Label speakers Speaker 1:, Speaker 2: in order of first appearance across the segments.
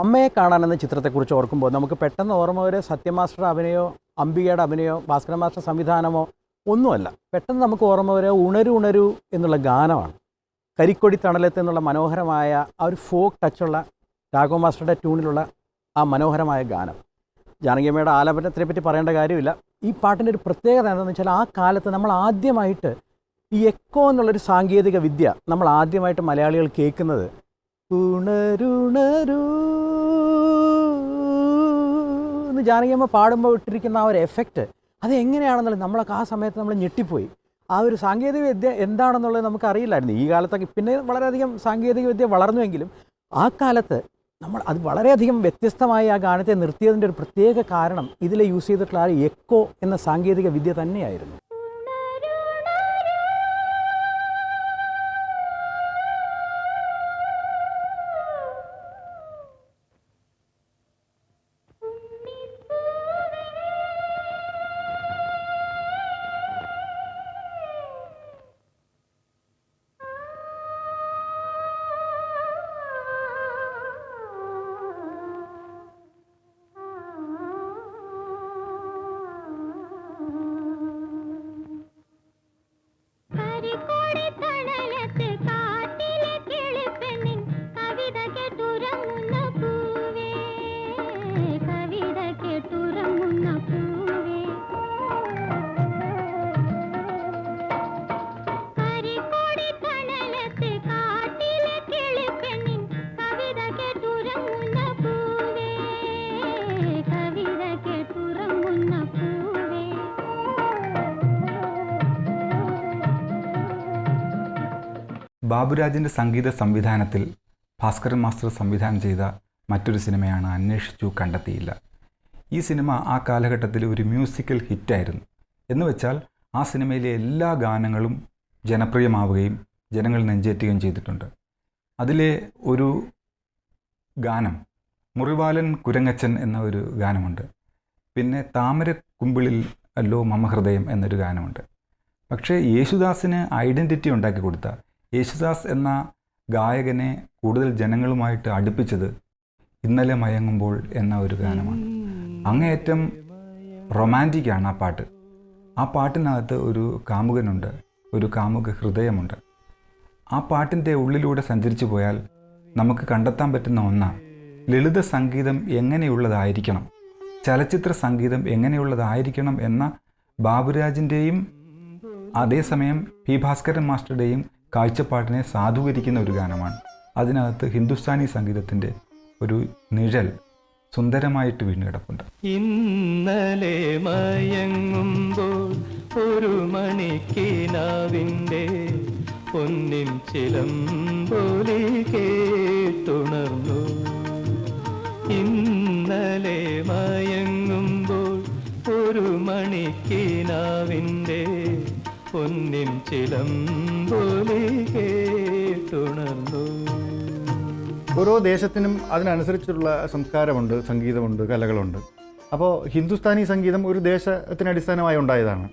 Speaker 1: അമ്മയെ കാണാനെന്ന ചിത്രത്തെക്കുറിച്ച് ഓർക്കുമ്പോൾ നമുക്ക് പെട്ടെന്ന് ഓർമ്മ ഒരു സത്യമാസ്റ്റർ അഭിനയോ അംബികയുടെ അഭിനയോ ഭാസ്കര മാസ്റ്റർ സംവിധാനമോ ഒന്നുമല്ല. പെട്ടെന്ന് നമുക്ക് ഓർമ്മ വരെ ഉണരു ഉണരു എന്നുള്ള ഗാനമാണ്. കരിക്കൊടി തണലത്ത് എന്നുള്ള മനോഹരമായ ആ ഒരു ഫോക്ക് ടച്ചുള്ള രാഘവ മാസ്റ്ററുടെ ട്യൂണിലുള്ള ആ മനോഹരമായ ഗാനം. ജാനകിയമ്മയുടെ ആലാപനത്തിനെ പറ്റി പറയേണ്ട കാര്യമില്ല. ഈ പാട്ടിന്റെ ഒരു പ്രത്യേകത എന്താണെന്ന് വെച്ചാൽ ആ കാലത്ത് നമ്മൾ ആദ്യമായിട്ട് ഈ എക്കോ എന്നുള്ളൊരു സാങ്കേതിക വിദ്യ നമ്മൾ ആദ്യമായിട്ട് മലയാളികൾ കേൾക്കുന്നത്. ഉണരുണരൂ എന്ന് ജാനകിയമ്മ പാടുമ്പോൾ ഇട്ടിരിക്കുന്ന ആ ഒരു എഫക്റ്റ് അത് എങ്ങനെയാണെന്നുള്ളത് നമ്മളൊക്കെ ആ സമയത്ത് നമ്മൾ ഞെട്ടിപ്പോയി. ആ ഒരു സാങ്കേതിക വിദ്യ എന്താണെന്നുള്ളത് നമുക്ക് അറിയില്ലായിരുന്നു ഈ കാലത്തൊക്കെ പിന്നെ വളരെയധികം സാങ്കേതിക വിദ്യ വളർന്നുവെങ്കിലും ആ കാലത്ത് നമ്മൾ അത് വളരെയധികം വ്യത്യസ്തമായി ആ ഗാനത്തെ നിർത്തിയതിന്റെ ഒരു പ്രത്യേക കാരണം ഇതിൽ യൂസ് ചെയ്തിട്ടുള്ള ആ എക്കോ എന്ന സാങ്കേതിക വിദ്യ തന്നെയായിരുന്നു.
Speaker 2: ബാബുരാജിന്റെ സംഗീത സംവിധാനത്തിൽ ഭാസ്കരൻ മാസ്റ്റർ സംവിധാനം ചെയ്ത മറ്റൊരു സിനിമയാണ് അന്വേഷിച്ചു കണ്ടെത്തിയില്ല. ഈ സിനിമ ആ കാലഘട്ടത്തിൽ ഒരു മ്യൂസിക്കൽ ഹിറ്റായിരുന്നു. എന്ന് വെച്ചാൽ ആ സിനിമയിലെ എല്ലാ ഗാനങ്ങളും ജനപ്രിയമാവുകയും ജനങ്ങൾ നെഞ്ചേറ്റുകയും ചെയ്തിട്ടുണ്ട്. അതിലെ ഒരു ഗാനം മുറിവാലൻ കുരങ്ങച്ചൻ എന്ന ഒരു ഗാനമുണ്ട്. പിന്നെ താമര കുമ്പിളിൽ അല്ലോ മമഹൃദയം എന്നൊരു ഗാനമുണ്ട്. പക്ഷേ യേശുദാസിന് ഐഡന്റിറ്റി ഉണ്ടാക്കി കൊടുത്ത യേശുദാസ് എന്ന ഗായകനെ കൂടുതൽ ജനങ്ങളുമായിട്ട് അടുപ്പിച്ചത് ഇന്നലെ മയങ്ങുമ്പോൾ എന്ന ഒരു ഗാനമാണ്. അങ്ങേയറ്റം റൊമാന്റിക്കാണ് ആ പാട്ട്. ആ പാട്ടിനകത്ത് ഒരു കാമുകനുണ്ട് ഒരു കാമുക ഹൃദയമുണ്ട്. ആ പാട്ടിന്റെ ഉള്ളിലൂടെ സഞ്ചരിച്ചു പോയാൽ നമുക്ക് കണ്ടെത്താൻ പറ്റുന്ന ഒന്നാണ് ലളിത സംഗീതം എങ്ങനെയുള്ളതായിരിക്കണം ചലച്ചിത്ര സംഗീതം എങ്ങനെയുള്ളതായിരിക്കണം എന്ന ബാബുരാജിന്റെയും അതേസമയം പി ഭാസ്കരൻ മാസ്റ്ററുടെയും കാഴ്ചപ്പാടിനെ സാധൂകരിക്കുന്ന ഒരു ഗാനമാണ്. അതിനകത്ത് ഹിന്ദുസ്ഥാനി സംഗീതത്തിന്റെ ഒരു നിഴൽ സുന്ദരമായിട്ട് വീണ് കിടപ്പുണ്ട്
Speaker 3: ഇന്നലെ മയങ്ങുമ്പോൾ ഒരു മണിക്കിനാവിന്റെ പൊന്നിൻ ചിലമ്പൊലി കേട്ടുണർന്നു. ഇന്നലെ മയങ്ങുമ്പോൾ ഒരു മണിക്കിനാവിന്റെ പൊന്നിൻ ചിലമ്പൊലി കേട്ടുണർന്നു.
Speaker 4: ഓരോ ദേശത്തിനും അതിനനുസരിച്ചുള്ള സംസ്കാരമുണ്ട് സംഗീതമുണ്ട് കലകളുണ്ട്. അപ്പോൾ ഹിന്ദുസ്ഥാനി സംഗീതം ഒരു ദേശത്തിന് അടിസ്ഥാനമായി ഉണ്ടായതാണ്.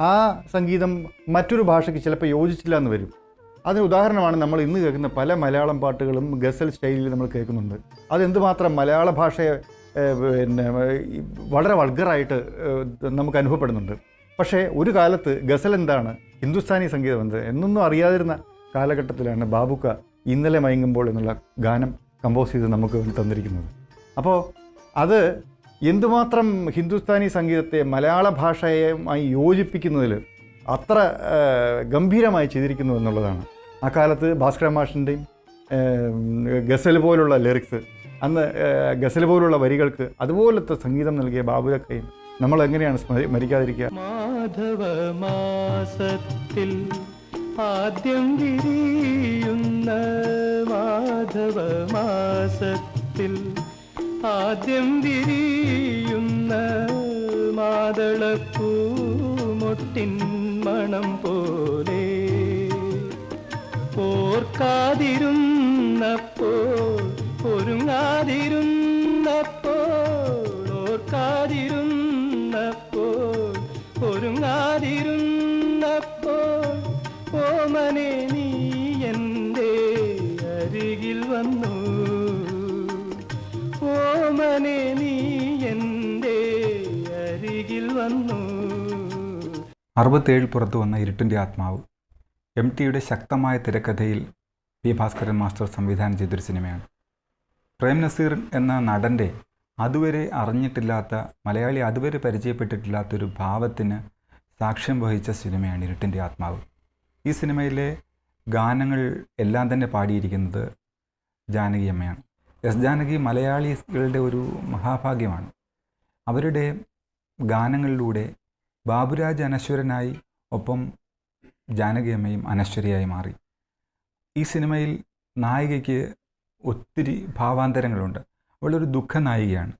Speaker 4: ആ സംഗീതം മറ്റൊരു ഭാഷയ്ക്ക് ചിലപ്പോൾ യോജിച്ചില്ല എന്ന് വരും. അതിന് ഉദാഹരണമാണ് നമ്മൾ ഇന്ന് കേൾക്കുന്ന പല മലയാളം പാട്ടുകളും ഗസൽ സ്റ്റൈലിൽ നമ്മൾ കേൾക്കുന്നുണ്ട്. അതെന്തുമാത്രം മലയാള ഭാഷയെ പിന്നെ വളരെ വൾഗറായിട്ട് നമുക്ക് അനുഭവപ്പെടുന്നുണ്ട്. പക്ഷേ ഒരു കാലത്ത് ഗസൽ എന്താണ് ഹിന്ദുസ്ഥാനി സംഗീതം എന്ത് എന്നൊന്നും അറിയാതിരുന്ന കാലഘട്ടത്തിലാണ് ബാബുക്ക ഇന്നലെ മയങ്ങുമ്പോൾ എന്നുള്ള ഗാനം കമ്പോസ് ചെയ്ത് നമുക്ക് വേണ്ടി തന്നിരിക്കുന്നത്. അപ്പോൾ അത് എന്തുമാത്രം ഹിന്ദുസ്ഥാനി സംഗീതത്തെ മലയാള ഭാഷയുമായി യോജിപ്പിക്കുന്നതിൽ അത്ര ഗംഭീരമായി ചെയ്തിരിക്കുന്നു എന്നുള്ളതാണ്. ആ കാലത്ത് ഭാസ്കര മാഷിന്റെയും ഗസൽ പോലുള്ള ലിറിക്സ് അന്ന് ഗസൽ പോലുള്ള വരികൾക്ക് അതുപോലത്തെ സംഗീതം നൽകിയ ബാബുലക്കയും നമ്മൾ എങ്ങനെയാണ് മരിക്കാതിരിക്കുക?
Speaker 3: മാധവ മാസത്തിൽ ആദ്യം വിരിയുന്ന മാധവ മാസത്തിൽ ആദ്യം വിരിയുന്ന മാതളപ്പൂമൊട്ടിൻ മണം പോലെ ഓർക്കാതിരുന്നപ്പോൾ ഒരുങ്ങാതിരുന്നപ്പോൾ ഓർക്കാതിരുന്നപ്പോൾ ഒരുങ്ങാതിരുന്നപ്പോൾ ഓമനെ നീ എന്റെ അരികിൽ വന്നു. ഓമനെ നീ എന്റെ അരികിൽ വന്നു.
Speaker 2: അറുപത്തേഴിൽ പുറത്തു വന്ന ഇരുട്ടിന്റെ ആത്മാവ്. എം ടിയുടെ ശക്തമായ തിരക്കഥയിൽ പി ഭാസ്കരൻ മാസ്റ്റർ സംവിധാനം ചെയ്തൊരു സിനിമയാണ്. പ്രേം നസീർ എന്ന നടന്റെ അതുവരെ അറിഞ്ഞിട്ടില്ലാത്ത മലയാളി അതുവരെ പരിചയപ്പെട്ടിട്ടില്ലാത്തൊരു ഭാവത്തിന് സാക്ഷ്യം വഹിച്ച സിനിമയാണ് ഇരുട്ടിന്റെ ആത്മാവ്. ഈ സിനിമയിലെ ഗാനങ്ങൾ എല്ലാം തന്നെ പാടിയിരിക്കുന്നത് ജാനകി അമ്മയാണ്. എസ് ജാനകി മലയാളികളുടെ ഒരു മഹാഭാഗ്യമാണ്. അവരുടെ ഗാനങ്ങളിലൂടെ ബാബുരാജ് അനശ്വരനായി ഒപ്പം ജാനകി അമ്മയും അനശ്വരയായി മാറി. ഈ സിനിമയിൽ നായികയ്ക്ക് ഒത്തിരി ഭാവാന്തരങ്ങളുണ്ട്. അവളൊരു ദുഃഖ നായികയാണ്.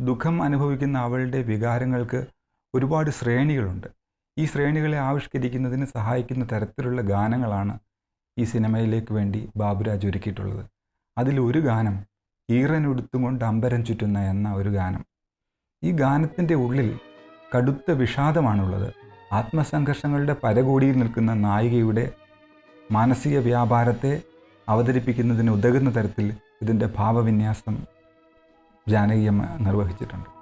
Speaker 2: ദുഃഖം അനുഭവിക്കുന്ന അവളുടെ വികാരങ്ങൾക്ക് ഒരുപാട് ശ്രേണികളുണ്ട്. ഈ ശ്രേണികളെ ആവിഷ്കരിക്കുന്നതിന് സഹായിക്കുന്ന തരത്തിലുള്ള ഗാനങ്ങളാണ് ഈ സിനിമയിലേക്ക് വേണ്ടി ബാബുരാജ് ഒരുക്കിയിട്ടുള്ളത്. അതിലൊരു ഗാനം ഈറനുടുത്തും കൊണ്ട് അമ്പരം ചുറ്റുന്ന എന്ന ഒരു ഗാനം. ഈ ഗാനത്തിന്റെ ഉള്ളിൽ കടുത്ത വിഷാദമാണുള്ളത്. ആത്മസംഘർഷങ്ങളുടെ പരകോടിയിൽ നിൽക്കുന്ന നായികയുടെ മാനസിക വ്യാപാരത്തെ അവതരിപ്പിക്കുന്നതിന് ഉതകുന്ന തരത്തിൽ ഇതിന്റെ ഭാവവിന്യാസം ജാനകിയമ്മ നിർവഹിച്ചിട്ടുണ്ട്.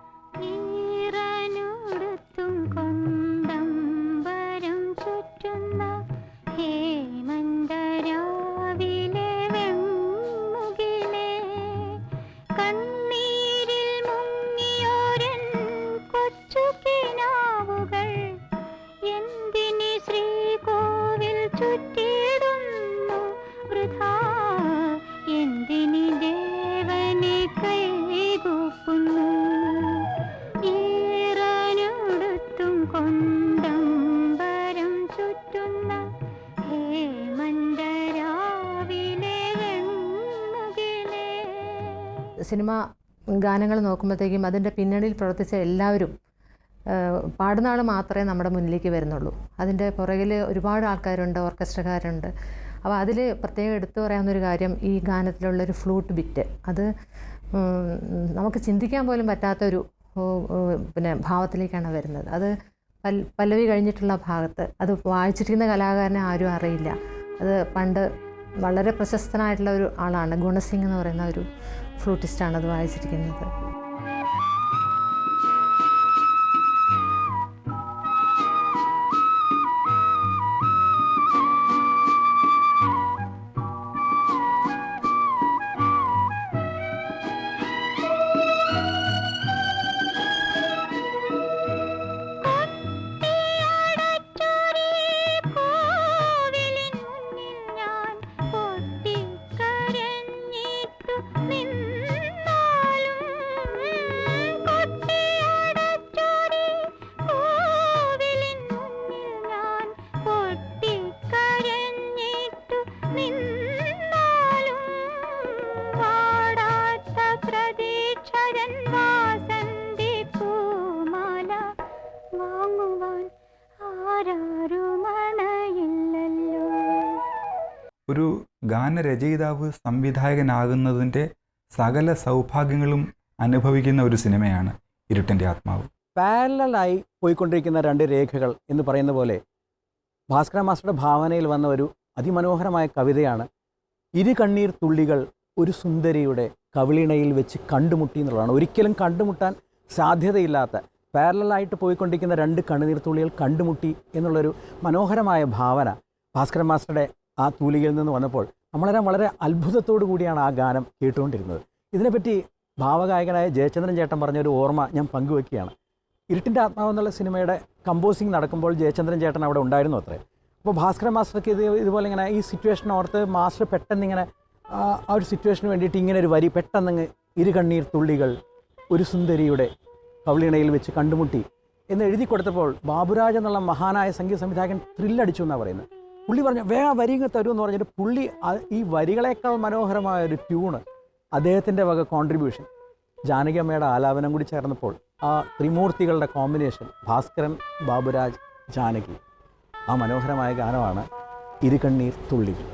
Speaker 5: സിനിമ ഗാനങ്ങൾ നോക്കുമ്പോഴത്തേക്കും അതിന്റെ പിന്നണിയിൽ പ്രവർത്തിച്ച എല്ലാവരും പാടുന്ന ആൾ മാത്രമേ നമ്മുടെ മുന്നിലേക്ക് വരുന്നുള്ളൂ. അതിന്റെ പുറകിൽ ഒരുപാട് ആൾക്കാരുണ്ട് ഓർക്കസ്ട്രക്കാരുണ്ട്. അപ്പോൾ അതിൽ പ്രത്യേകം എടുത്തു പറയാവുന്നൊരു കാര്യം ഈ ഗാനത്തിലുള്ളൊരു ഫ്ലൂട്ട് ബിറ്റ്. അത് നമുക്ക് ചിന്തിക്കാൻ പോലും പറ്റാത്തൊരു പിന്നെ ഭാവത്തിലേക്കാണ് വരുന്നത്. അത് പൽ പല്ലവി കഴിഞ്ഞിട്ടുള്ള ഭാഗത്ത് അത് വായിച്ചിരിക്കുന്ന കലാകാരനെ ആരും അറിയില്ല. അത് പണ്ട് വളരെ പ്രശസ്തനായിട്ടുള്ള ഒരു ആളാണ് ഗുണസിംഗ് എന്ന് പറയുന്ന ഒരു ഫ്ലൂട്ടിസ്റ്റാണ് അത് വായിച്ചിരിക്കുന്നത്.
Speaker 2: ഒരു ഗാനരചയിതാവ് സംവിധായകനാകുന്നതിന്റെ സകല സൗഭാഗ്യങ്ങളും അനുഭവിക്കുന്ന ഒരു സിനിമയാണ് ഇരുട്ടിന്റെ ആത്മാവ്.
Speaker 1: പാരലായി പോയിക്കൊണ്ടിരിക്കുന്ന രണ്ട് രേഖകൾ എന്ന് പറയുന്ന പോലെ ഭാസ്കര മാസ്റ്ററുടെ ഭാവനയിൽ വന്ന ഒരു അതിമനോഹരമായ കവിതയാണ് ഇരു കണ്ണീർ തുള്ളികൾ ഒരു സുന്ദരിയുടെ കവിളിണയിൽ വെച്ച് കണ്ടുമുട്ടി എന്നുള്ളതാണ്. ഒരിക്കലും കണ്ടുമുട്ടാൻ സാധ്യതയില്ലാത്ത പാരലായിട്ട് പോയിക്കൊണ്ടിരിക്കുന്ന രണ്ട് കണ്ണുനീർ തുള്ളികൾ കണ്ടുമുട്ടി എന്നുള്ളൊരു മനോഹരമായ ഭാവന ഭാസ്കര മാസ്റ്ററുടെ ആ തൂലികയിൽ നിന്ന് വന്നപ്പോൾ നമ്മളെ വളരെ അത്ഭുതത്തോടു കൂടിയാണ് ആ ഗാനം കേട്ടുകൊണ്ടിരുന്നത്. ഇതിനെപ്പറ്റി ഭാവഗായകനായ ജയചന്ദ്രൻ ചേട്ടൻ പറഞ്ഞൊരു ഓർമ്മ ഞാൻ പങ്കുവെക്കുകയാണ്. ഇരുട്ടിന്റെ ആത്മാവെന്നുള്ള സിനിമയുടെ കമ്പോസിങ് നടക്കുമ്പോൾ ജയചന്ദ്രൻ ചേട്ടൻ അവിടെ ഉണ്ടായിരുന്നു അത്രേ. അപ്പോൾ ഭാസ്കര മാസ്റ്റർക്ക് ഇത് ഇതുപോലെ ഇങ്ങനെ ഈ സിറ്റുവേഷൻ ഓർത്ത് മാസ്റ്റർ പെട്ടെന്ന് ഇങ്ങനെ ആ ഒരു സിറ്റുവേഷന് വേണ്ടിയിട്ട് ഇങ്ങനെ ഒരു വരി പെട്ടെന്നങ്ങ് ഇരുകണ്ണീർ തുള്ളികൾ ഒരു സുന്ദരിയുടെ കവളിണയിൽ വെച്ച് കണ്ടുമുട്ടി എന്ന് എഴുതി കൊടുത്തപ്പോൾ ബാബുരാജ് എന്നുള്ള മഹാനായ സംഗീത സംവിധായകൻ ത്രില്ലടിച്ചു എന്നാണ് പറയുന്നത്. പുള്ളി പറഞ്ഞു വേഗം വരി ഇങ്ങ് തരൂ എന്ന് പറഞ്ഞിട്ട് പുള്ളി ഈ വരികളേക്കാൾ മനോഹരമായ ഒരു ട്യൂണ് അദ്ദേഹത്തിന്റെ വക കോൺട്രിബ്യൂഷൻ ജാനകിയമ്മയുടെ ആലാപനം കൂടി ചേർന്നപ്പോൾ ആ ത്രിമൂർത്തികളുടെ കോമ്പിനേഷൻ ഭാസ്കരൻ ബാബുരാജ് ജാനകി. ആ മനോഹരമായ ഗാനമാണ് ഇരുകണ്ണീർ തുള്ളികൾ.